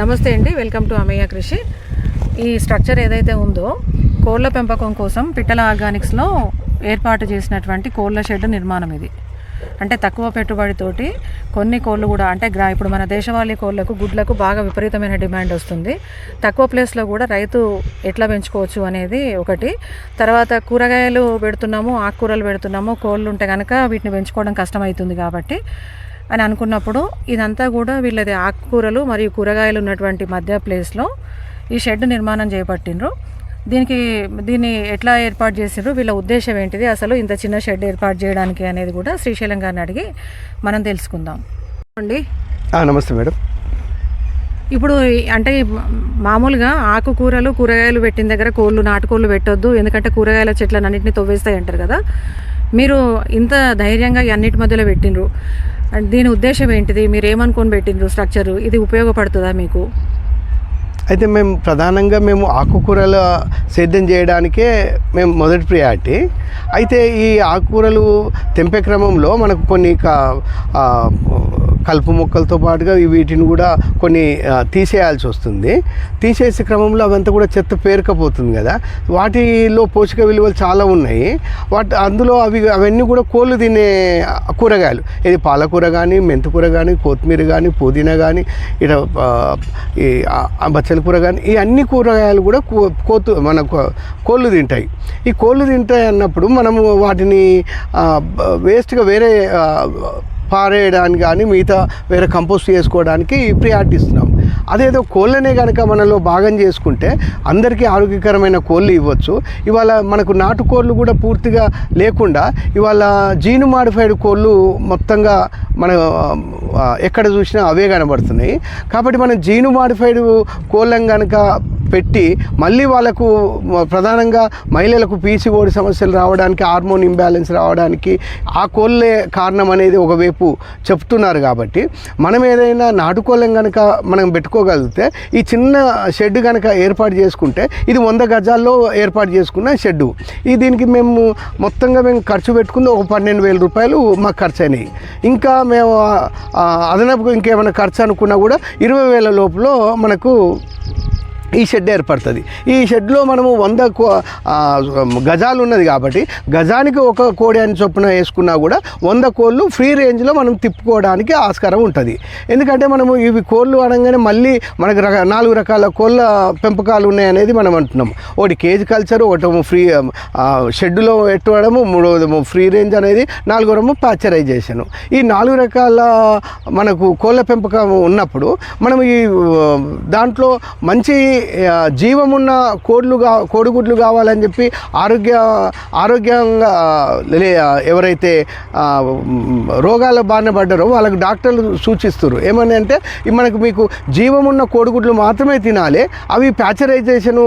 నమస్తే అండి welcome to అమయ్య కృషి. ఈ స్ట్రక్చర్ ఏదైతే ఉందో కోళ్ళ పెంపకం కోసం పిట్టల ఆర్గానిక్స్లో ఏర్పాటు చేసినటువంటి కోళ్ళ షెడ్ నిర్మాణం ఇది. అంటే తక్కువ పెట్టుబడితోటి కొన్ని కోళ్ళు కూడా అంటే గ్రా ఇప్పుడు మన దేశవాళీ కోళ్ళకు గుడ్లకు బాగా విపరీతమైన డిమాండ్ వస్తుంది. తక్కువ ప్లేస్లో కూడా రైతు ఎట్లా పెంచుకోవచ్చు అనేది ఒకటి. తర్వాత కూరగాయలు పెడుతున్నాము ఆకుకూరలు పెడుతున్నాము కోళ్ళు ఉంటే కనుక వీటిని పెంచుకోవడం కష్టమవుతుంది కాబట్టి అని అనుకున్నప్పుడు ఇదంతా కూడా వీళ్ళది ఆకుకూరలు మరియు కూరగాయలు ఉన్నటువంటి మధ్య ప్లేస్లో ఈ షెడ్ నిర్మాణం చేపట్టిండ్రు. దీనికి దీన్ని ఎట్లా ఏర్పాటు చేసిండ్రు? వీళ్ళ ఉద్దేశం ఏంటిది? అసలు ఇంత చిన్న షెడ్ ఏర్పాటు చేయడానికి అనేది కూడా శ్రీశైలం గారిని అడిగి మనం తెలుసుకుందాం. అండి నమస్తే మేడం. ఇప్పుడు అంటే మామూలుగా ఆకుకూరలు కూరగాయలు పెట్టిన దగ్గర కోళ్ళు నాటుకోళ్ళు పెట్టొద్దు ఎందుకంటే కూరగాయల చెట్లను అన్నింటినీ తవ్వేస్తాయి అంటారు కదా. మీరు ఇంత ధైర్యంగా అన్నిటి మధ్యలో పెట్టిండ్రు. దీని ఉద్దేశం ఏంటిది? మీరు ఏమనుకొని పెట్టిండ్రు స్ట్రక్చర్? ఇది ఉపయోగపడుతుందా మీకు? అయితే మేము ప్రధానంగా మేము ఆకుకూరల సేద్యం చేయడానికే మేము మొదటి ప్రియారిటీ అయితే ఈ ఆకుకూరలు తెంపే క్రమంలో మనకు కొన్ని కలుపు మొక్కలతో పాటుగా వీటిని కూడా కొన్ని తీసేయాల్సి వస్తుంది. తీసేసే క్రమంలో అవంతా కూడా చెత్త పేరుకపోతుంది కదా. వాటిలో పోషక విలువలు చాలా ఉన్నాయి. వాటి అందులో అవి అవన్నీ కూడా కోళ్ళు తినే కూరగాయలు. ఇది పాలకూర కానీ మెంతికూర కానీ కొత్తిమీర కానీ పుదీనా కానీ ఇట ఈ బచ్చల కూర కానీ ఈ అన్ని కూరగాయలు కూడా కో- కోతు మన కో- కోళ్ళు తింటాయి. ఈ కోళ్ళు తింటాయి అన్నప్పుడు మనము వాటిని వేస్ట్గా వేరే పారేయడానికి కానీ మిగతా వేరే కంపోస్ట్ చేసుకోవడానికి ప్రియారిటీ ఇస్తున్నాం. అదేదో కోళ్ళనే కనుక మనలో భాగం చేసుకుంటే అందరికీ ఆరోగ్యకరమైన కోళ్ళు ఇవ్వచ్చు. ఇవాళ మనకు నాటు కోళ్ళు కూడా పూర్తిగా లేకుండా ఇవాళ జీను మాడిఫైడ్ కోళ్ళు మొత్తంగా మన ఎక్కడ చూసినా అవే కనబడుతున్నాయి. కాబట్టి మనం జీను మాడిఫైడ్ కోళ్ళం కనుక పెట్టి మళ్ళీ వాళ్ళకు ప్రధానంగా మహిళలకు పీసీఓడి సమస్యలు రావడానికి హార్మోన్ ఇంబ్యాలెన్స్ రావడానికి ఆ కోళ్ళే కారణం అనేది ఒకవైపు చెప్తున్నారు కాబట్టి మనం ఏదైనా నాటుకోళ్ళం కనుక మనం పెట్టుకోగలిగితే ఈ చిన్న షెడ్ కనుక ఏర్పాటు చేసుకుంటే ఇది వంద గజాల్లో ఏర్పాటు చేసుకున్న షెడ్డు. ఈ దీనికి మేము మొత్తంగా మేము ఖర్చు పెట్టుకుంది ఒక పన్నెండు వేల రూపాయలు మాకు ఖర్చు అయినాయి ఇంకా మేము అదనపు ఇంకేమైనా ఖర్చు అనుకున్నా కూడా ఇరవై వేల లోపల మనకు ఈ షెడ్ ఏర్పడుతుంది. ఈ షెడ్లో మనము వంద కో- గజాలు ఉన్నది కాబట్టి గజానికి ఒక కోడి అని చొప్పున వేసుకున్నా కూడా వంద కోళ్ళు ఫ్రీ రేంజ్లో మనం తిప్పుకోవడానికి ఆస్కారం ఉంటుంది. ఎందుకంటే మనము ఇవి కోళ్ళు అనగానే మళ్ళీ మనకు రక నాలుగు రకాల కోళ్ళ పెంపకాలు ఉన్నాయనేది మనం అంటున్నాం ఒకటి కేజీ కల్చర్ ఒకటేమో ఫ్రీ షెడ్లో షెడ్డులో పెట్టడము ఫ్రీ రేంజ్ అనేది నాలుగోదేమో ప్యాచరైజేషన్. ఈ నాలుగు రకాల మనకు కోళ్ళ పెంపకం ఉన్నప్పుడు మనం ఈ దాంట్లో మంచి జీవమున్న కోడ్లు కా కోడిగుడ్లు కావాలని చెప్పి ఆరోగ్య ఆరోగ్యంగా లే- ఎవరైతే రోగాల బారిన పడ్డారో వాళ్ళకి డాక్టర్లు సూచిస్తారు ఏమని అంటే మనకు మీకు జీవమున్న కోడిగుడ్లు మాత్రమే తినాలి అవి ప్యాచరైజేషన్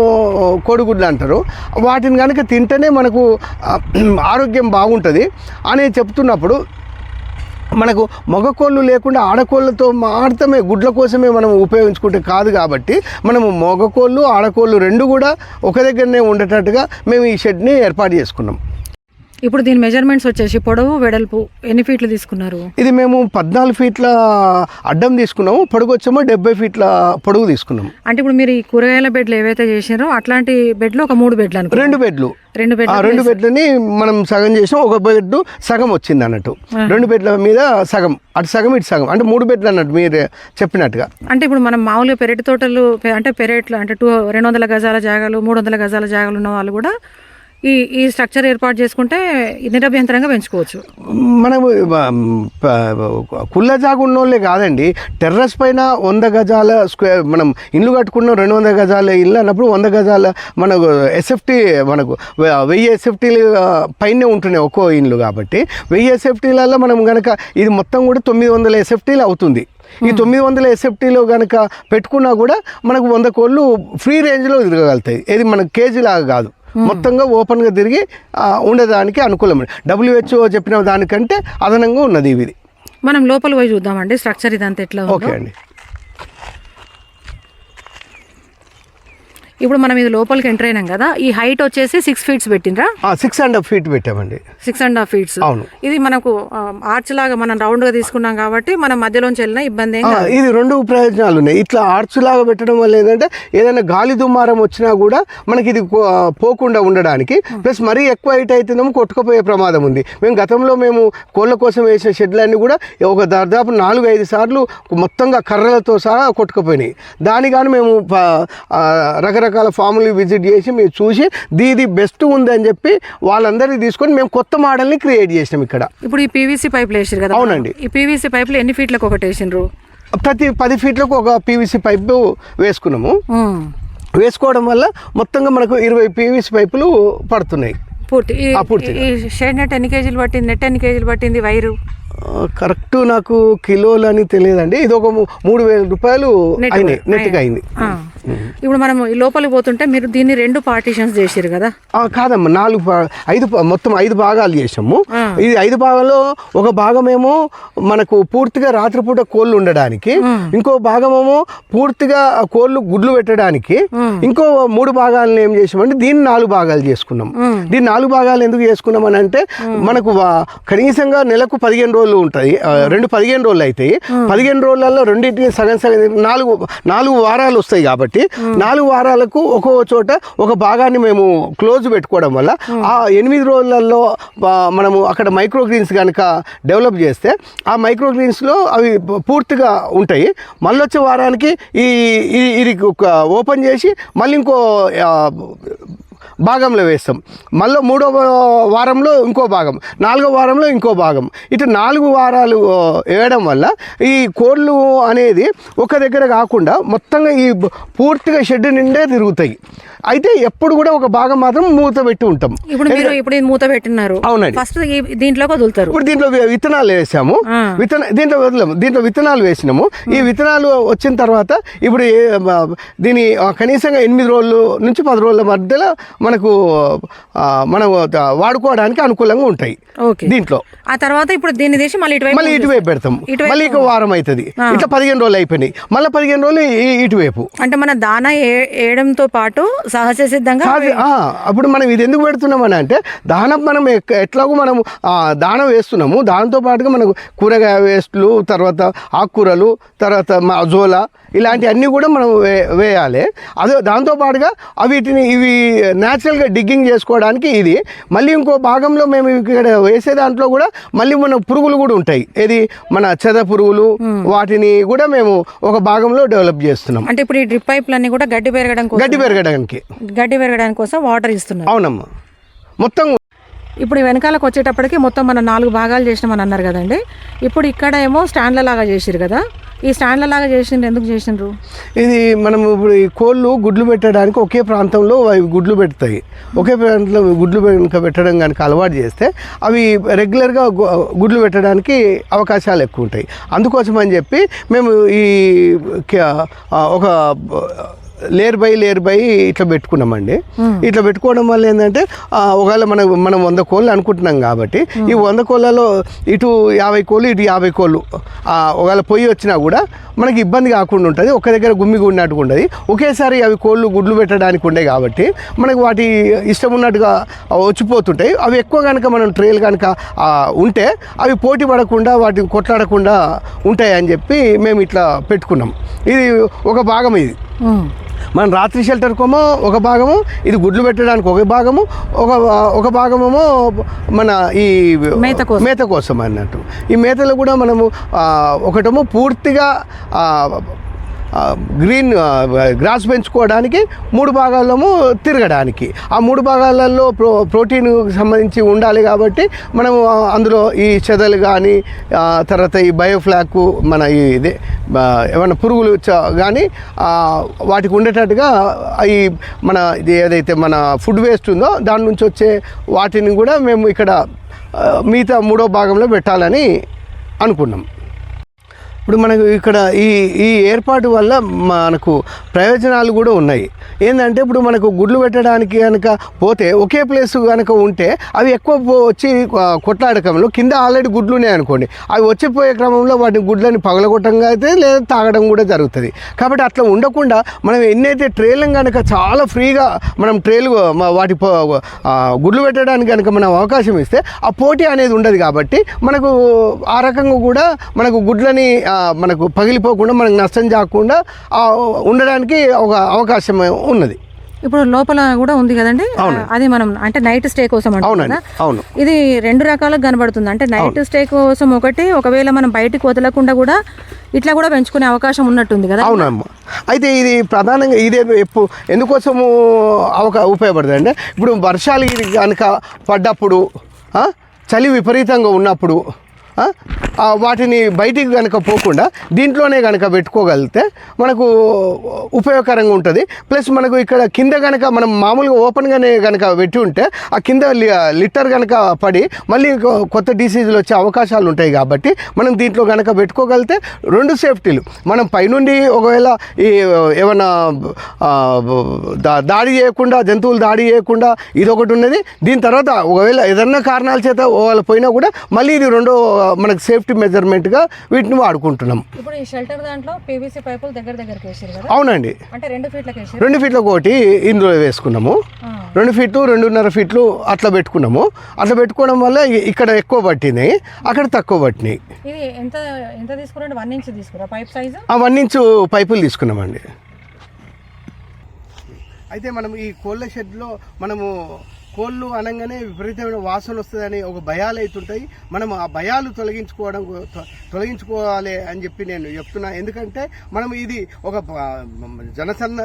కోడిగుడ్లు అంటారు. వాటిని కనుక తింటేనే మనకు ఆరోగ్యం బాగుంటుంది. అని చెప్తున్నప్పుడు మనకు మగ కోళ్ళు లేకుండా ఆడకోళ్ళతో మాత్రమే గుడ్ల కోసమే మనం ఉపయోగించుకుంటే కాదు కాబట్టి మనము మగ కోళ్ళు ఆడకోళ్ళు రెండు కూడా ఒక దగ్గరనే ఉండేటట్టుగా మేము ఈ షెడ్ని ఏర్పాటు చేసుకున్నాం. ఇప్పుడు దీని మెజర్మెంట్స్ వచ్చేసి పొడవు వెడల్పు ఎన్ని ఫీట్లు తీసుకున్నారు? ఇది మేము పద్నాలుగు ఫీట్ల అడ్డం తీసుకున్నాము పొడుగు వచ్చేమో డెబ్బై ఫీట్ల పొడుగు తీసుకున్నాము. అంటే ఇప్పుడు మీరు ఈ కూరగాయల బెడ్లు ఏవైతే చేసినారో అట్లాంటి బెడ్లు ఒక మూడు బెడ్లు అనుకో రెండు బెడ్లు. రెండు ఆ బెడ్లు రెండు బెడ్లని మనం సగం చేసాం ఒక బెడ్ సగం వచ్చింది అన్నట్టు. రెండు బెడ్ల మీద సగం అటు సగం ఇటు సగం అంటే మూడు బెడ్లు అన్నట్టు మీరు చెప్పినట్టుగా. అంటే ఇప్పుడు మనం మామూలుగా పెరటి తోటలు అంటే పెరట్లో అంటే టూ రెండు వందల గజాల జాగాలు మూడు వందల గజాల జాగాలు ఉన్న వాళ్ళు కూడా ఈ ఈ స్ట్రక్చర్ ఏర్పాటు చేసుకుంటే నిరభ్యంతరంగా పెంచుకోవచ్చు. మనము కుళ్ళ జాగు ఉన్నోళ్ళే కాదండి. టెర్రస్ పైన వంద గజాల స్క్వేర్ మనం ఇల్లు కట్టుకున్నాం రెండు వందల గజాల ఇల్లు అన్నప్పుడు వంద గజాల మనకు ఎస్ఎఫ్టీ మనకు వెయ్యి ఎస్ఎఫ్టీలు పైనే ఉంటున్నాయి ఒక్కో ఇల్లు కాబట్టి. వెయ్యి ఎస్ఎఫ్టీలలో మనం కనుక ఇది మొత్తం కూడా తొమ్మిది వందల ఎస్ఎఫ్టీలు అవుతుంది. ఈ తొమ్మిది వందల ఎస్ఎఫ్టీలో కనుక పెట్టుకున్నా కూడా మనకు వంద కోళ్ళు ఫ్రీ రేంజ్లో తిరగలుగుతాయి ఇది మనకు కేజీ లాగా కాదు. మొత్తంగా ఓపెన్గా తిరిగి ఆ, ఉండడానికి అనుకూలమైన డబ్ల్యూహెచ్ఓ చెప్పిన దానికంటే అదనంగా ఉన్నది ఇది మనం లోపల పోయి చూద్దామండి స్ట్రక్చర్ ఇదంతా ఎట్లా ఓకే అండి. ఇప్పుడు మనం ఇది లోపలికి ఎంటర్ అయినాం కదా ఈ హైట్ వచ్చేసి సిక్స్ ఫీట్స్ పెట్టినరా సిక్స్ అండ్ హాఫ్ ఫీట్ పెట్టామండి. సిక్స్ అండ్ హాఫ్ ఫీట్స్ అవును. ఇది మనకు ఆర్చ్ లాగా మనం రౌండ్గా తీసుకున్నాం కాబట్టి మనం మధ్యలోంచి వెళ్ళినా ఇబ్బంది. ఇది రెండు ప్రయోజనాలు ఉన్నాయి. ఇట్లా ఆర్చ్ లాగా పెట్టడం వల్ల ఏంటంటే ఏదైనా గాలి దుమారం వచ్చినా కూడా మనకి ఇది పోకుండా ఉండడానికి ప్లస్ మరీ ఎక్కువ హైట్ అయితేనేమో కొట్టుకుపోయే ప్రమాదం ఉంది. మేము గతంలో మేము కోళ్ళ కోసం వేసిన షెడ్లన్నీ కూడా ఒక దాదాపు నాలుగు ఐదు సార్లు మొత్తంగా కర్రలతో సహా కొట్టుకుపోయినాయి. దాని కానీ మేము ఆ, రకరకాల ఫామ్లు విజిట్ చేసి మేము చూసి దీది బెస్ట్ ఉంది అని చెప్పి వాళ్ళందరికీ తీసుకొని మేము కొత్త మోడల్ని క్రియేట్ చేసినాం ఇక్కడ. ఇప్పుడు ఈ పీవీసీ పైపులు వేసారు కదా అవునండి. ఈ పీవీసీ పైపులు ఎన్ని ఫీట్లకు ఒకటి వేసిండ్రు ప్రతి పది ఫీట్లకు ఒక పీవీసీ పైపు వేసుకున్నాము. వేసుకోవడం వల్ల మొత్తంగా మనకు ఇరవై పీవీసీ పైపులు పడుతున్నాయి. పూర్తి. ఈ- షేడ్ నెట్ ఎన్ని కేజీలు పట్టింది? నెట్ ఎన్ని కేజీలు పట్టింది? వైరు? కరెక్ట్ నాకు కిలోలు అని తెలియదండి. ఇది ఒక మూడు వేల రూపాయలు నెట్ అయినాయి. నెట్గా అయింది. ఇప్పుడు మనం ఈ లోపలికి పోతుంటే మీరు దీన్ని రెండు పార్టీషన్స్ చేసిరు కదా? కాదమ్మా నాలుగు ఐదు మొత్తం ఐదు భాగాలు చేసాము. ఇది ఐదు భాగాల్లో ఒక భాగమేమో మనకు పూర్తిగా రాత్రిపూట కోళ్ళు ఉండడానికి ఇంకో భాగమేమో పూర్తిగా ఆ కోళ్ళు గుడ్లు పెట్టడానికి ఇంకో మూడు భాగాలను ఏం చేసామంటే దీన్ని నాలుగు భాగాలు చేసుకున్నాం. దీన్ని నాలుగు భాగాలు ఎందుకు చేసుకున్నాం అని అంటే మనకు కనీసంగా నెలకు పదిహేను రోజులు ఉంటాయి. రెండు పదిహేను రోజులు అవుతాయి పదిహేను రోజులలో రెండింటిని సగం సగం నాలుగు నాలుగు వారాలు వస్తాయి కాబట్టి నాలుగు వారాలకు ఒక్కో చోట ఒక భాగాన్ని మేము క్లోజ్ పెట్టుకోవడం వల్ల ఆ ఎనిమిది రోజులలో మనము అక్కడ మైక్రో గ్రీన్స్ కనుక డెవలప్ చేస్తే ఆ మైక్రో గ్రీన్స్లో అవి పూర్తిగా ఉంటాయి. మళ్ళీ వచ్చే వారానికి ఈ ఇది- ఒక ఓపెన్ చేసి మళ్ళీ ఇంకో భాగంలో వేస్తాం. మళ్ళీ మూడో వారంలో ఇంకో భాగం. నాలుగో వారంలో ఇంకో భాగం. ఇటు నాలుగు వారాలు వేయడం వల్ల ఈ కోళ్ళు అనేది ఒక దగ్గర కాకుండా మొత్తంగా ఈ పూర్తిగా షెడ్ నిండే తిరుగుతాయి. అయితే ఎప్పుడు కూడా ఒక భాగం మాత్రం మూత పెట్టి ఉంటాం. ఇప్పుడు మీరు ఇప్పుడు మూత పెట్టినారు. అవునండి. ఫస్ట్ దీంట్లోకి వదులుతారు. ఇప్పుడు దీంట్లో విత్తనాలు వేసాము. విత్తన దీంట్లో వదిలేము. దీంట్లో విత్తనాలు వేసినాము. ఈ విత్తనాలు వచ్చిన తర్వాత ఇప్పుడు దీని కనీసంగా ఎనిమిది రోజులు నుంచి పది రోజుల మధ్యలో మనకు మనం వాడుకోవడానికి అనుకూలంగా ఉంటాయి ఓకే. దీంట్లో. ఆ తర్వాత ఇప్పుడు దీన్ని తీసి మళ్ళీ ఇటువైపు మళ్ళీ ఇటువైపు పెడతాం. మళ్ళీ ఇంకో వారం అవుతుంది ఇట్లా పదిహేను రోజులు అయిపోయినాయి. మళ్ళీ పదిహేను రోజులు ఇటువైపు. అంటే మన దానా వేయడంతో పాటు సహజ సిద్ధంగా అప్పుడు మనం ఇది ఎందుకు పెడుతున్నామని అంటే దానం మనం ఎట్లాగో మనం దానం వేస్తున్నాము. దాంతో పాటుగా మనకు కూరగాయ వేస్ట్లు తర్వాత ఆకుకూరలు తర్వాత జోల ఇలాంటి అన్నీ కూడా మనం వే వేయాలి. అదే దాంతో పాటుగా అవి వీటిని ఇవి న్యాచురల్గా డిగ్గింగ్ చేసుకోవడానికి ఇది. మళ్ళీ ఇంకో భాగంలో మేము ఇక్కడ వేసే దాంట్లో కూడా మళ్ళీ మన పురుగులు కూడా ఉంటాయి. ఏది? మన చెద పురుగులు వాటిని కూడా మేము ఒక భాగంలో డెవలప్ చేస్తున్నాం. అంటే ఇప్పుడు ఈ డ్రిప్ పైపులన్నీ కూడా గడ్డి పెరగడం గడ్డి పెరగడానికి. గడ్డి పెరగడానికి కోసం వాటర్ ఇస్తున్నారు. అవునమ్మా. మొత్తం ఇప్పుడు ఈ వెనకాలకు వచ్చేటప్పటికి మొత్తం మనం నాలుగు భాగాలు చేసినామని అన్నారు కదండి. ఇప్పుడు ఇక్కడ ఏమో స్టాండ్ల లాగా చేసిరు కదా. ఈ స్టాండ్ల లాగా చేసిండ్రు ఎందుకు చేసిండ్రు ఇది మనం ఇప్పుడు ఈ కోళ్ళు గుడ్లు పెట్టడానికి ఒకే ప్రాంతంలో అవి గుడ్లు పెడతాయి. ఒకే ప్రాంతంలో గుడ్లు పెట్టడం కనుక అలవాటు చేస్తే అవి రెగ్యులర్గా గుడ్లు పెట్టడానికి అవకాశాలు ఎక్కువ ఉంటాయి. అందుకోసం అని చెప్పి మేము ఈ ఒక లేయర్ బై లేయర్ బై ఇట్లా పెట్టుకున్నామండి. ఇట్లా పెట్టుకోవడం వల్ల ఏంటంటే ఒకవేళ మనం మనం వంద కోళ్ళు అనుకుంటున్నాం కాబట్టి ఈ వంద కోళ్ళలో ఇటు యాభై కోళ్ళు ఇటు యాభై కోళ్ళు ఒకవేళ పొయ్యి వచ్చినా కూడా మనకి ఇబ్బంది కాకుండా ఉంటుంది. ఒక దగ్గర గుమ్మిగా ఉన్నట్టుగా ఉంటుంది ఒకేసారి అవి కోళ్ళు గుడ్లు పెట్టడానికి ఉండే కాబట్టి మనకి వాటి ఇష్టం ఉన్నట్టుగా వచ్చిపోతుంటాయి. అవి ఎక్కువ కనుక మనం ట్రేలు కనుక ఉంటే అవి పోటీ పడకుండా వాటిని కొట్లాడకుండా ఉంటాయి అని చెప్పి మేము ఇట్లా పెట్టుకున్నాం. ఇది ఒక భాగం ఇది. మన రాత్రి షెల్టర్ కోమో ఒక భాగము ఇది గుడ్లు పెట్టడానికి ఒక భాగము ఒక ఒక భాగమేమో మన ఈ మేత కోసం. మేత కోసం అన్నట్టు ఈ మేతలో కూడా మనము ఒకటేమో పూర్తిగా గ్రీన్ గ్రాస్ పెంచుకోవడానికి మూడు భాగాలేమో తిరగడానికి. ఆ మూడు భాగాలలో ప్రో ప్రోటీన్ సంబంధించి ఉండాలి కాబట్టి మనము అందులో ఈ చెదలు కానీ తర్వాత ఈ బయోఫ్లాక్ మన ఈ ఇదే ఏమైనా పురుగులు కానీ వాటికి ఉండేటట్టుగా ఈ మన ఇది ఏదైతే మన ఫుడ్ వేస్ట్ ఉందో దాని నుంచి వచ్చే వాటిని కూడా మేము ఇక్కడ మిగతా మూడో భాగంలో పెట్టాలని అనుకున్నాం. ఇప్పుడు మనకు ఇక్కడ ఈ ఈ ఏర్పాటు వల్ల మనకు ప్రయోజనాలు కూడా ఉన్నాయి. ఏంటంటే ఇప్పుడు మనకు గుడ్లు పెట్టడానికి కనుక పోతే ఒకే ప్లేస్ కనుక ఉంటే అవి ఎక్కువ వచ్చి కొట్లాడకంలో కింద ఆల్రెడీ గుడ్లు ఉన్నాయి అనుకోండి. అవి వచ్చిపోయే క్రమంలో వాటి గుడ్లని పగలగొట్టంగా అయితే లేదా తాగడం కూడా జరుగుతుంది. కాబట్టి అట్లా ఉండకుండా మనం ఎన్నైతే ట్రేలను కనుక చాలా ఫ్రీగా మనం ట్రేలు వాటి గుడ్లు పెట్టడానికి కనుక మనం అవకాశం ఇస్తే ఆ పోటీ అనేది ఉండదు కాబట్టి మనకు ఆ రకంగా కూడా మనకు గుడ్లని మనకు పగిలిపోకుండా మనకు నష్టం జాకుండా ఆ, ఉండడానికి ఒక అవకాశం ఉన్నది. ఇప్పుడు లోపల కూడా ఉంది కదండి? అది మనం అంటే నైట్ స్టే కోసం కదా? అవును. ఇది రెండు రకాలుగా కనబడుతుంది. అంటే నైట్ స్టే కోసం ఒకటి ఒకవేళ మనం బయటికి వదలకుండా కూడా ఇట్లా కూడా పెంచుకునే అవకాశం ఉన్నట్టుంది కదా? అవునమ్మా. అయితే ఇది ప్రధానంగా ఇదే ఎప్పుడు ఎందుకోసము అవకా ఉపయోగపడుతుంది అంటే ఇప్పుడు వర్షాలు కనుక పడ్డప్పుడు చలి విపరీతంగా ఉన్నప్పుడు వాటిని బయటికి కనుక పోకుండా దీంట్లోనే కనుక పెట్టుకోగలిగితే మనకు ఉపయోగకరంగా ఉంటుంది. ప్లస్ మనకు ఇక్కడ కింద కనుక మనం మామూలుగా ఓపెన్గానే కనుక పెట్టి ఉంటే ఆ కింద లి- లిటర్ కనుక పడి మళ్ళీ కొ- కొత్త డిసీజులు వచ్చే అవకాశాలు ఉంటాయి కాబట్టి మనం దీంట్లో కనుక పెట్టుకోగలిగితే రెండు సేఫ్టీలు. మనం పైనుండి ఒకవేళ ఈ ఏమన్నా దా- దాడి చేయకుండా జంతువులు దాడి చేయకుండా ఇది ఒకటి ఉన్నది. దీని తర్వాత ఒకవేళ ఏదన్నా కారణాల చేత ఒకవేళ పోయినా కూడా మళ్ళీ ఇది రెండో మనకు సేఫ్టీ మెజర్మెంట్గా వీటిని వాడుకుంటున్నాం. ఇప్పుడు ఈ షెల్టర్ దాంట్లో పీవీసీ పైపులు దగ్గర దగ్గరికి వేసారు కదా? అవునండి. అంటే రెండు ఫీట్లకి వేసారు రెండు ఫీట్లకు ఒకటి ఇందులో వేసుకున్నాము. రెండు ఫీట్లు రెండున్నర ఫీట్లు అట్లా పెట్టుకున్నాము. అట్లా పెట్టుకోవడం వల్ల ఇక్కడ ఎక్కువ పట్టినాయి అక్కడ తక్కువ పట్టినాయి. ఇది ఎంత ఎంత తీసుకురండి వన్ ఇంచ్ తీసుకురా పైప్ సైజు? ఆ వన్ ఇంచు పైపులు తీసుకున్నామండి. అయితే మనం ఈ కోళ్ళ షెడ్లో మనము కోళ్ళు అనగానే విపరీతమైన వాసన వస్తుందని ఒక భయాలు అవుతుంటాయి మనం ఆ భయాలు తొలగించుకోవడం తొలగించుకోవాలి అని చెప్పి నేను చెప్తున్నా. ఎందుకంటే మనం ఇది ఒక జనసన్న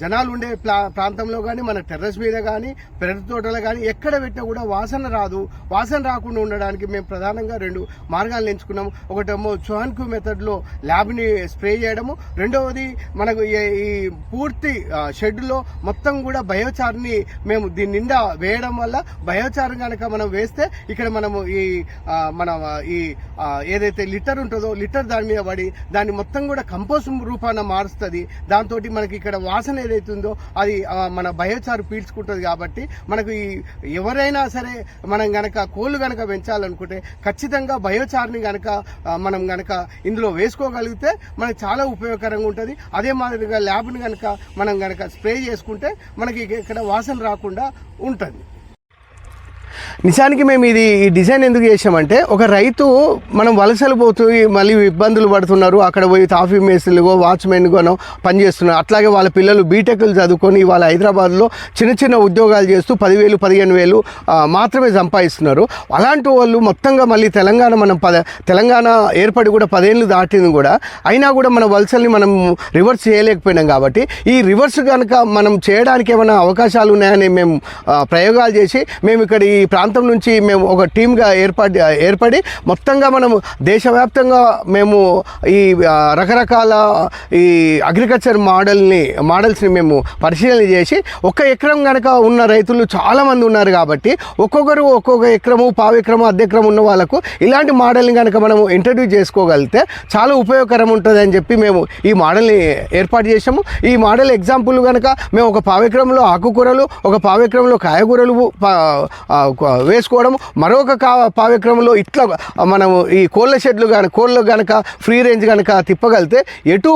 జనాలు ఉండే ప్లా ప్రాంతంలో కానీ మన టెర్రస్ మీద కానీ పెరటి తోటలో కానీ ఎక్కడ పెట్టినా కూడా వాసన రాదు. వాసన రాకుండా ఉండడానికి మేము ప్రధానంగా రెండు మార్గాలను ఎంచుకున్నాము. ఒకటేమో చోహన్కు మెథడ్లో ల్యాబ్ని స్ప్రే చేయడము. రెండవది మనకు ఈ- ఈ పూర్తి షెడ్లో మొత్తం కూడా బయోచార్ని మేము దీని నిండా వేయడం వల్ల బయోచార్ కనుక మనం వేస్తే ఇక్కడ మనము ఈ మన ఈ ఏదైతే లిటర్ ఉంటుందో లిటర్ దాని మీద పడి దాన్ని మొత్తం కూడా కంపోస్ట్ రూపాన మారుస్తుంది. దాంతో మనకి ఇక్కడ వాసన ఏదైతే ఉందో అది మన బయోచారు పీల్చుకుంటుంది కాబట్టి మనకు ఈ ఎవరైనా సరే మనం గనక కోళ్ళు గనక పెంచాలనుకుంటే ఖచ్చితంగా బయోచార్ని గనక మనం గనక ఇందులో వేసుకోగలిగితే మనకి చాలా ఉపయోగకరంగా ఉంటుంది. అదే మాదిరిగా ల్యాబ్ని గనక మనం గనక స్ప్రే చేసుకుంటే మనకి ఇక్కడ వాసన రాకుండా ఉంటుంది. నిజానికి మేము ఇది ఈ డిజైన్ ఎందుకు చేసామంటే ఒక రైతు మనం వలసలు పోతూ మళ్ళీ ఇబ్బందులు పడుతున్నారు. అక్కడ పోయి తాఫీ మేస్త్రులుగో వాచ్మెన్గానో పనిచేస్తున్నారు అట్లాగే వాళ్ళ పిల్లలు బీటెక్లు చదువుకొని వాళ్ళ హైదరాబాద్లో చిన్న చిన్న ఉద్యోగాలు చేస్తూ పదివేలు పదిహేను వేలు మాత్రమే సంపాదిస్తున్నారు. అలాంటి వాళ్ళు మొత్తంగా మళ్ళీ తెలంగాణ మనం పద తెలంగాణ ఏర్పడి కూడా పదేళ్ళు దాటింది కూడా అయినా కూడా మన వలసల్ని మనం రివర్స్ చేయలేకపోయినాం కాబట్టి ఈ రివర్స్ కనుక మనం చేయడానికి ఏమైనా అవకాశాలు ఉన్నాయని మేము ప్రయోగాలు చేసి మేము ఇక్కడ ఈ ప్రాంతం నుంచి మేము ఒక టీమ్గా ఏర్పడి ఏర్పడి మొత్తంగా మనము దేశవ్యాప్తంగా మేము ఈ రకరకాల ఈ అగ్రికల్చర్ మోడల్ని మోడల్స్ని మేము పరిశీలన చేసి ఒక్క ఎకరం కనుక ఉన్న రైతులు చాలామంది ఉన్నారు కాబట్టి ఒక్కొక్కరు ఒక్కొక్క ఎకరము పావు ఎకరము ఉన్న వాళ్ళకు ఇలాంటి మోడల్ని కనుక మనం ఇంట్రడ్యూస్ చేసుకోగలిగితే చాలా ఉపయోగకరం ఉంటుంది అని చెప్పి మేము ఈ మోడల్ని ఏర్పాటు చేసాము ఈ మోడల్ ఎగ్జాంపుల్ కనుక మేము ఒక పావు ఎకరంలో ఆకుకూరలు ఒక పావు ఎకరంలో కాయగూరలు పా- వేసుకోవడం మరొక కా పావ్యక్రమంలో ఇట్లా మనము ఈ కోళ్ళ షెడ్లు కానీ కోళ్ళు కనుక ఫ్రీ రేంజ్ కనుక తిప్పగలిగితే ఎటు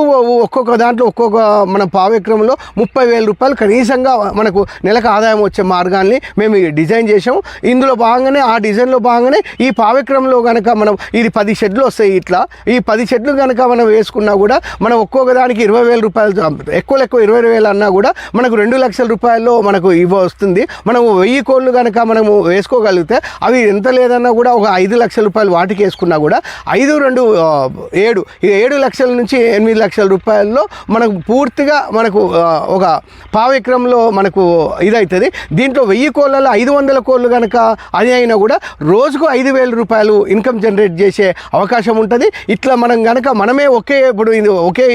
ఒక్కొక్క దాంట్లో ఒక్కొక్క మన పావ్యక్రమంలో ముప్పై వేల రూపాయలు కనీసంగా మనకు నెలకు ఆదాయం వచ్చే మార్గాన్ని మేము ఈ డిజైన్ చేసాము ఇందులో భాగంగానే ఆ డిజైన్లో భాగంగానే ఈ పావ్యక్రమంలో కనుక మనం ఇది పది షెడ్లు వస్తాయి ఇట్లా. ఈ పది షెడ్లు కనుక మనం వేసుకున్నా కూడా మనం ఒక్కొక్క దానికి ఇరవై వేల రూపాయలు ఎక్కువ ఎక్కువ ఇరవై వేలు అన్నా కూడా మనకు రెండు లక్షల రూపాయల్లో మనకు ఇవ్వ వస్తుంది. మనము వెయ్యి కోళ్ళు కనుక మనము వేసుకోగలిగితే అవి ఎంత లేదన్నా కూడా ఒక ఐదు లక్షల రూపాయలు వాటికి వేసుకున్నా కూడా ఐదు రెండు ఏడు ఈ ఏడు లక్షల నుంచి ఎనిమిది లక్షల రూపాయల్లో మనకు పూర్తిగా మనకు ఒక పావు మనకు ఇదవుతుంది దీంట్లో వెయ్యి కోళ్ళలో ఐదు వందల కోళ్ళు కనుక అది అయినా కూడా రోజుకు ఐదు వేల రూపాయలు ఇన్కమ్ జనరేట్ చేసే అవకాశం ఉంటుంది. ఇట్లా మనం కనుక మనమే ఒకే ఇప్పుడు ఇది ఒకే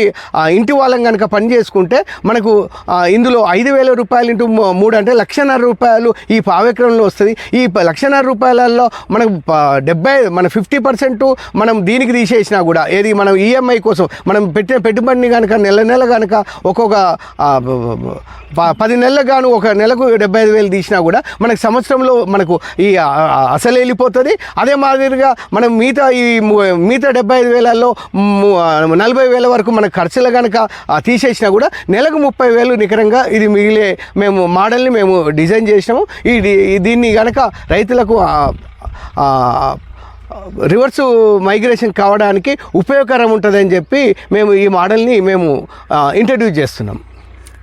ఇంటి వాళ్ళం కనుక పని చేసుకుంటే మనకు ఇందులో ఐదు వేల రూపాయలు ఇంటూ మూడు అంటే లక్షన్నర రూపాయలు ఈ పావిక్రమంలో వస్తుంది. ఈ లక్షన్నర రూపాయలలో మనకు డెబ్బై మన ఫిఫ్టీ పర్సెంట్ మనం దీనికి తీసేసినా కూడా ఏది మనం ఈఎంఐ కోసం మనం పెట్టిన పెట్టుబడిని కనుక నెల నెల కనుక ఒక్కొక్క పది నెలలకు గాను ఒక నెలకు డెబ్బై ఐదు వేలు తీసినా కూడా మనకు సంవత్సరంలో మనకు ఈ అసలు వెళ్ళిపోతుంది. అదే మాదిరిగా మనం మిగతా ఈ మిగతా డెబ్బై ఐదు వేలలో నలభై వేల వరకు మన ఖర్చులు కనుక తీసేసినా కూడా నెలకు ముప్పై వేలు నికరంగా ఇది మిగిలే మేము మోడల్ని మేము డిజైన్ చేసినాము. ఈ దీన్ని కనుక రైతులకు రివర్స్ మైగ్రేషన్ కావడానికి ఉపయోగకరం ఉంటుందని చెప్పి మేము ఈ మోడల్ని మేము ఇంట్రడ్యూస్ చేస్తున్నాం.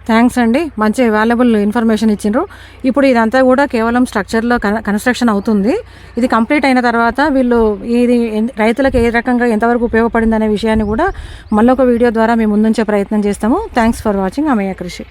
థ్యాంక్స్ అండి. మంచి వాల్యుబుల్ ఇన్ఫర్మేషన్ ఇచ్చిండ్రు. ఇప్పుడు ఇదంతా కూడా కేవలం స్ట్రక్చర్లో కన్స్ట్రక్షన్ అవుతుంది. ఇది కంప్లీట్ అయిన తర్వాత వీళ్ళు ఇది రైతులకు ఏ రకంగా ఎంతవరకు ఉపయోగపడింది అనే విషయాన్ని కూడా మళ్ళొక వీడియో ద్వారా మేము ముందుంచే ప్రయత్నం చేస్తాము. థ్యాంక్స్ ఫర్ వాచింగ్ అమయ్య కృషి